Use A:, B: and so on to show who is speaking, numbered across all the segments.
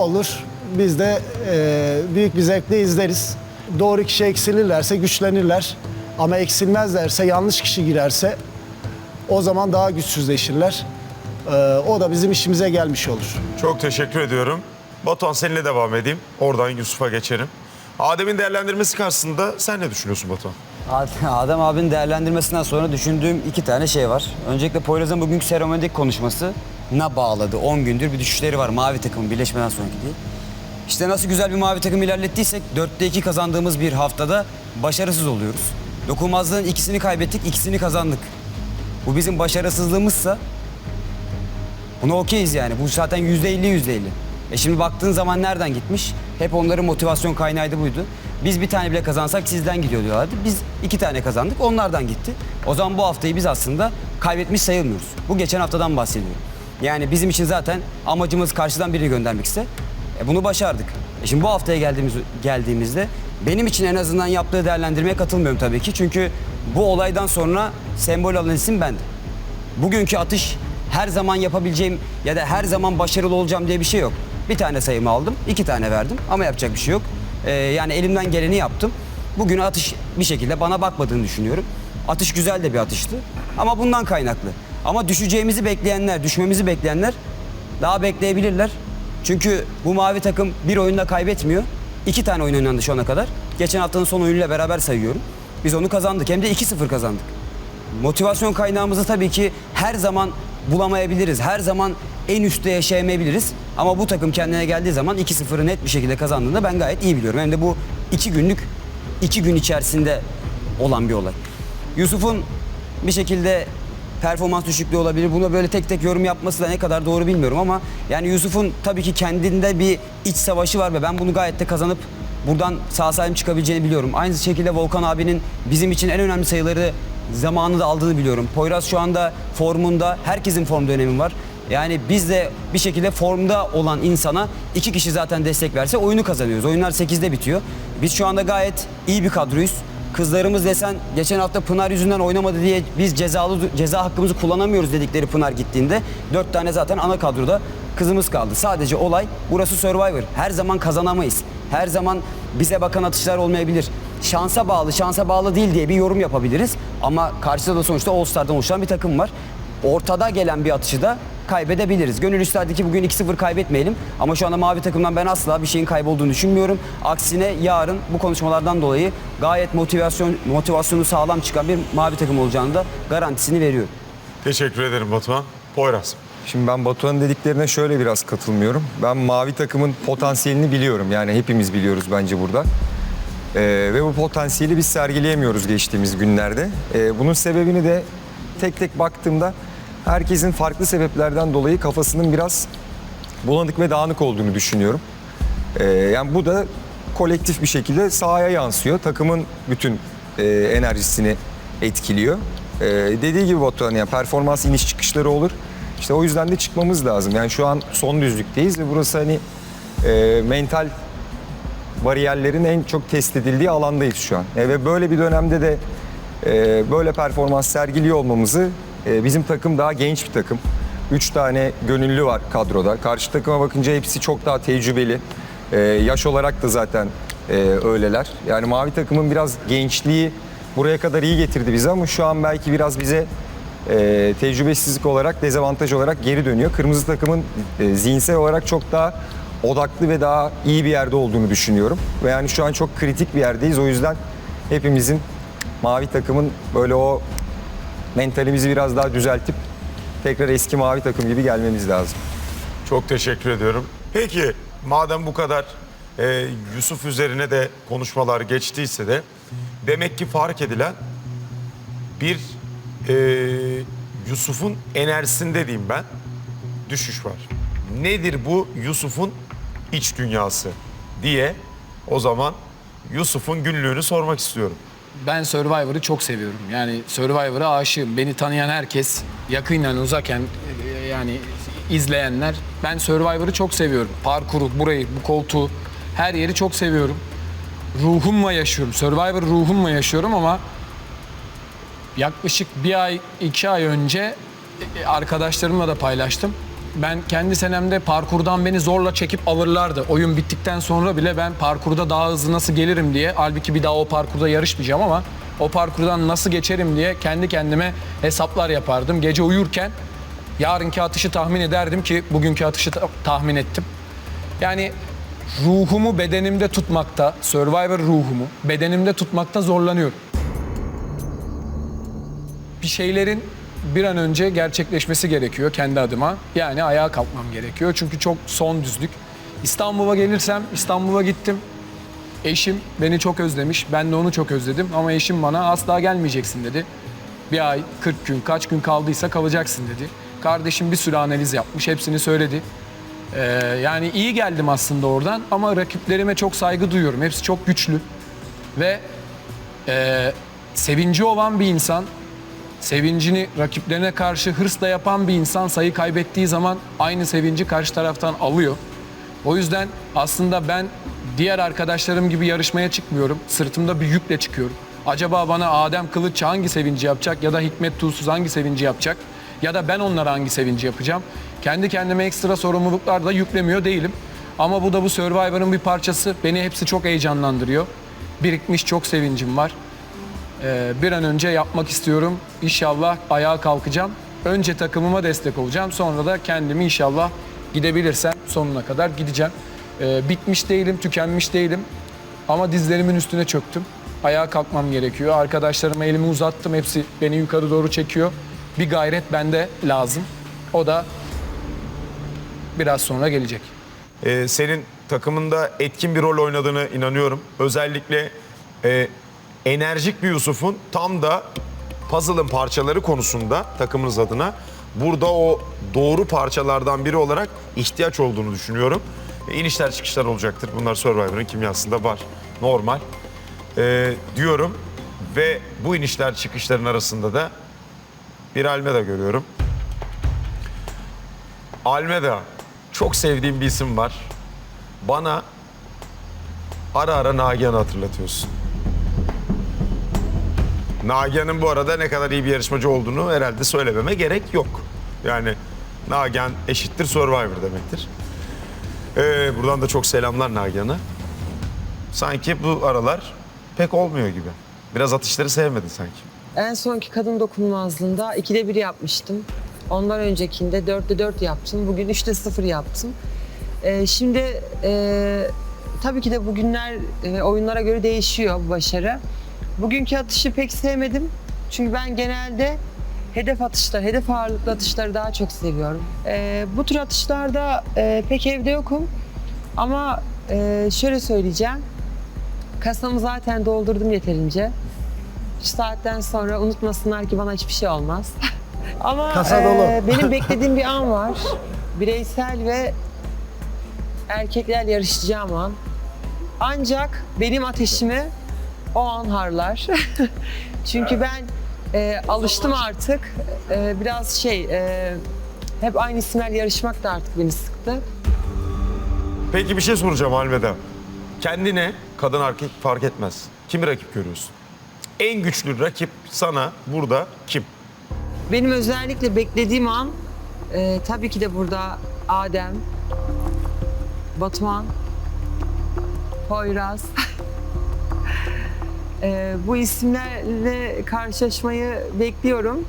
A: olur. Biz de e, büyük bir zevkle izleriz. Doğru kişi eksilirlerse güçlenirler. Ama eksilmezlerse, yanlış kişi girerse o zaman daha güçsüzleşirler. E, o da bizim işimize gelmiş olur.
B: Çok teşekkür ediyorum. Batuhan seninle devam edeyim. Oradan Yusuf'a geçerim. Adem'in değerlendirmesi karşısında sen ne düşünüyorsun Batuhan?
C: Ad- Adem abinin değerlendirmesinden sonra düşündüğüm iki tane şey var. Öncelikle Poyraz'ın bugünkü seremonideki konuşması na bağladı. 10 gündür bir düşüşleri var mavi takımın birleşmeden sonraki diye. İşte nasıl güzel bir mavi takım ilerlettiysek 4'te 2 kazandığımız bir haftada başarısız oluyoruz. Dokunmazlığın ikisini kaybettik, ikisini kazandık. Bu bizim başarısızlığımızsa buna okeyiz yani. Bu zaten yüzde elli yüzde elli. E şimdi baktığın zaman nereden gitmiş? Hep onların motivasyon kaynağıydı buydu. Biz bir tane bile kazansak sizden gidiyor diyorlardı. Biz iki tane kazandık onlardan gitti. O zaman bu haftayı biz aslında kaybetmiş sayılmıyoruz. Bu geçen haftadan bahsediyorum. Yani bizim için zaten amacımız karşıdan birini göndermek ise e bunu başardık. E şimdi bu haftaya geldiğimiz, geldiğimizde benim için en azından yaptığı değerlendirmeye katılmıyorum tabii ki. Çünkü bu olaydan sonra sembol alan isim bendim. Bugünkü atış her zaman yapabileceğim ya da her zaman başarılı olacağım diye bir şey yok. Bir tane sayımı aldım, iki tane verdim ama yapacak bir şey yok. Ee, yani elimden geleni yaptım. Bugün atış bir şekilde bana bakmadığını düşünüyorum. Atış güzel de bir atıştı ama bundan kaynaklı. Ama düşeceğimizi bekleyenler, düşmemizi bekleyenler daha bekleyebilirler. Çünkü bu mavi takım bir oyunda kaybetmiyor. İki tane oyun oynandı şu ana kadar. Geçen haftanın son oyunuyla beraber sayıyorum. Biz onu kazandık hem de 2-0 kazandık. Motivasyon kaynağımızı tabii ki her zaman bulamayabiliriz. Her zaman en üstte yaşayamayabiliriz. Ama bu takım kendine geldiği zaman 2-0'ı net bir şekilde kazandığında ben gayet iyi biliyorum. Hem de bu iki günlük, iki gün içerisinde olan bir olay. Yusuf'un bir şekilde performans düşüklüğü olabilir. Buna böyle tek tek yorum yapması da ne kadar doğru bilmiyorum ama yani Yusuf'un tabii ki kendinde bir iç savaşı var ve ben bunu gayet de kazanıp buradan sağ salim çıkabileceğini biliyorum. Aynı şekilde Volkan abinin bizim için en önemli sayıları zamanında aldığını biliyorum. Poyraz şu anda formunda, herkesin form dönemi var. Yani biz de bir şekilde formda olan insana iki kişi zaten destek verse oyunu kazanıyoruz. Oyunlar 8'de bitiyor. Biz şu anda gayet iyi bir kadroyuz. Kızlarımız desen geçen hafta Pınar yüzünden oynamadı diye biz cezalı ceza hakkımızı kullanamıyoruz dedikleri Pınar gittiğinde dört tane zaten ana kadroda kızımız kaldı. Sadece olay burası Survivor. Her zaman kazanamayız. Her zaman bize bakan atışlar olmayabilir. Şansa bağlı, şansa bağlı değil diye bir yorum yapabiliriz. Ama karşıda da sonuçta All Star'dan oluşan bir takım var. Ortada gelen bir atışı da kaybedebiliriz. Gönül isterdi ki bugün 2-0 kaybetmeyelim. Ama şu anda mavi takımdan ben asla bir şeyin kaybolduğunu düşünmüyorum. Aksine yarın bu konuşmalardan dolayı gayet motivasyon motivasyonu sağlam çıkan bir mavi takım olacağını da garantisini veriyorum.
B: Teşekkür ederim Batuhan. Poyraz.
D: Şimdi ben Batuhan'ın dediklerine şöyle biraz katılmıyorum. Ben mavi takımın potansiyelini biliyorum. Yani hepimiz biliyoruz bence burada. Ee, ve bu potansiyeli biz sergileyemiyoruz geçtiğimiz günlerde. Ee, bunun sebebini de tek tek baktığımda herkesin farklı sebeplerden dolayı kafasının biraz bulanık ve dağınık olduğunu düşünüyorum. Ee, yani bu da kolektif bir şekilde sahaya yansıyor. Takımın bütün e, enerjisini etkiliyor. Ee, dediği gibi Batuhan yani performans iniş çıkışları olur. İşte o yüzden de çıkmamız lazım. Yani şu an son düzlükteyiz ve burası hani e, mental bariyerlerin en çok test edildiği alandayız şu an. E, ve böyle bir dönemde de e, böyle performans sergiliyor olmamızı e, bizim takım daha genç bir takım. Üç tane gönüllü var kadroda. Karşı takıma bakınca hepsi çok daha tecrübeli. E, yaş olarak da zaten e, öyleler. Yani mavi takımın biraz gençliği buraya kadar iyi getirdi bizi ama şu an belki biraz bize e, tecrübesizlik olarak, dezavantaj olarak geri dönüyor. Kırmızı takımın e, zihinsel olarak çok daha odaklı ve daha iyi bir yerde olduğunu düşünüyorum. Ve yani şu an çok kritik bir yerdeyiz. O yüzden hepimizin mavi takımın böyle o mentalimizi biraz daha düzeltip tekrar eski mavi takım gibi gelmemiz lazım.
B: Çok teşekkür ediyorum. Peki madem bu kadar e, Yusuf üzerine de konuşmalar geçtiyse de demek ki fark edilen bir e, Yusuf'un enerjisinde diyeyim ben düşüş var. Nedir bu Yusuf'un iç dünyası diye o zaman Yusuf'un günlüğünü sormak istiyorum.
E: Ben Survivor'ı çok seviyorum. Yani Survivor'a aşığım. Beni tanıyan herkes, yakından uzakken e, yani izleyenler. Ben Survivor'ı çok seviyorum. Parkuru, burayı, bu koltuğu, her yeri çok seviyorum. Ruhumla yaşıyorum. Survivor ruhumla yaşıyorum ama yaklaşık bir ay, iki ay önce e, arkadaşlarımla da paylaştım. Ben kendi senemde parkurdan beni zorla çekip alırlardı. Oyun bittikten sonra bile ben parkurda daha hızlı nasıl gelirim diye. Halbuki bir daha o parkurda yarışmayacağım ama o parkurdan nasıl geçerim diye kendi kendime hesaplar yapardım. Gece uyurken yarınki atışı tahmin ederdim ki bugünkü atışı ta- tahmin ettim. Yani ruhumu bedenimde tutmakta, Survivor ruhumu bedenimde tutmakta zorlanıyorum. Bir şeylerin bir an önce gerçekleşmesi gerekiyor kendi adıma. Yani ayağa kalkmam gerekiyor. Çünkü çok son düzlük. İstanbul'a gelirsem İstanbul'a gittim. Eşim beni çok özlemiş. Ben de onu çok özledim. Ama eşim bana asla gelmeyeceksin dedi. Bir ay, 40 gün, kaç gün kaldıysa kalacaksın dedi. Kardeşim bir sürü analiz yapmış. Hepsini söyledi. Ee, yani iyi geldim aslında oradan ama rakiplerime çok saygı duyuyorum. Hepsi çok güçlü. Ve e, sevinci olan bir insan, sevincini rakiplerine karşı hırsla yapan bir insan sayı kaybettiği zaman aynı sevinci karşı taraftan alıyor. O yüzden aslında ben diğer arkadaşlarım gibi yarışmaya çıkmıyorum. Sırtımda bir yükle çıkıyorum. Acaba bana Adem Kılıç hangi sevinci yapacak ya da Hikmet Tuğsuz hangi sevinci yapacak ya da ben onlara hangi sevinci yapacağım? Kendi kendime ekstra sorumluluklar da yüklemiyor değilim. Ama bu da bu Survivor'ın bir parçası. Beni hepsi çok heyecanlandırıyor. Birikmiş çok sevincim var. Ee, bir an önce yapmak istiyorum. İnşallah ayağa kalkacağım. Önce takımıma destek olacağım. Sonra da kendimi inşallah gidebilirsem sonuna kadar gideceğim. Ee, bitmiş değilim, tükenmiş değilim. Ama dizlerimin üstüne çöktüm. Ayağa kalkmam gerekiyor. Arkadaşlarıma elimi uzattım. Hepsi beni yukarı doğru çekiyor. Bir gayret bende lazım. O da biraz sonra gelecek.
B: Ee, senin takımında etkin bir rol oynadığını inanıyorum. Özellikle e, enerjik bir Yusuf'un tam da puzzle'ın parçaları konusunda takımınız adına burada o doğru parçalardan biri olarak ihtiyaç olduğunu düşünüyorum. E, çıkışlar olacaktır. Bunlar Survivor'ın kimyasında var. Normal. Ee, diyorum ve bu inişler çıkışların arasında da bir Almeda görüyorum. Almeda çok sevdiğim bir isim var. Bana ara ara Nagihan'ı hatırlatıyorsun. Nagihan'ın bu arada ne kadar iyi bir yarışmacı olduğunu herhalde söylememe gerek yok. Yani Nagihan eşittir Survivor demektir. Ee, buradan da çok selamlar Nagihan'a. Sanki bu aralar pek olmuyor gibi. Biraz atışları sevmedin sanki.
F: En sonki kadın dokunulmazlığında 2'de 1 yapmıştım. Ondan öncekinde 4'te 4 yaptım. Bugün 3'te 0 yaptım. Ee, şimdi e, tabii ki de bugünler e, oyunlara göre değişiyor bu başarı. Bugünkü atışı pek sevmedim. Çünkü ben genelde hedef atışlar, hedef ağırlıklı atışları daha çok seviyorum. Ee, bu tür atışlarda e, pek evde yokum. Ama e, şöyle söyleyeceğim. Kasamı zaten doldurdum yeterince. Şu saatten sonra unutmasınlar ki bana hiçbir şey olmaz. Ama
A: Kasa
F: e,
A: dolu.
F: benim beklediğim bir an var. Bireysel ve erkekler yarışacağım an. Ancak benim ateşimi o an harlar. Çünkü ben e, alıştım artık. E, biraz şey, e, hep aynı isimler yarışmak da artık beni sıktı.
B: Peki bir şey soracağım Almeda. Kendine kadın erkek fark etmez. Kimi rakip görüyorsun? En güçlü rakip sana burada kim?
F: Benim özellikle beklediğim an e, tabii ki de burada Adem, Batuhan, Poyraz. E, bu isimlerle karşılaşmayı bekliyorum.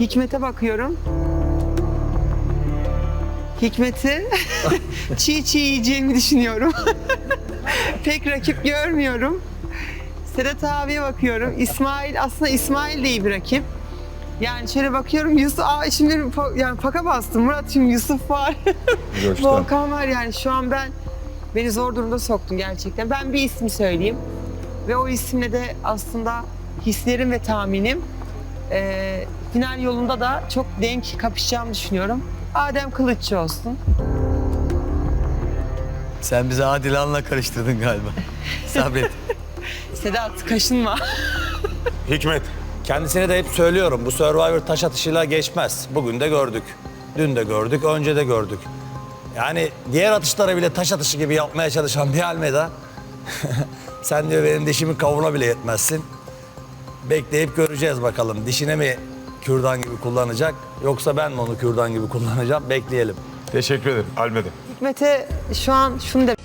F: Hikmet'e bakıyorum. Hikmet'i çiğ çiğ yiyeceğimi düşünüyorum. Pek rakip görmüyorum. Sedat abiye bakıyorum. İsmail aslında İsmail de iyi bir rakip. Yani şöyle bakıyorum Yusuf, aa şimdi yani paka bastım Murat şimdi Yusuf var. Volkan var yani şu an ben beni zor durumda soktun gerçekten. Ben bir ismi söyleyeyim ve o isimle de aslında hislerim ve tahminim eee, final yolunda da çok denk kapışacağımı düşünüyorum. Adem Kılıççı olsun.
G: Sen bizi Adilan'la karıştırdın galiba. Sabret.
F: Sedat kaşınma.
B: Hikmet.
G: Kendisine de hep söylüyorum bu Survivor taş atışıyla geçmez. Bugün de gördük. Dün de gördük, önce de gördük. Yani diğer atışlara bile taş atışı gibi yapmaya çalışan bir Almeda. Sen diyor benim dişimin kavuna bile yetmezsin. Bekleyip göreceğiz bakalım. Dişine mi kürdan gibi kullanacak yoksa ben mi onu kürdan gibi kullanacağım bekleyelim.
B: Teşekkür ederim. Almeda.
F: Hikmet'e şu an şunu demek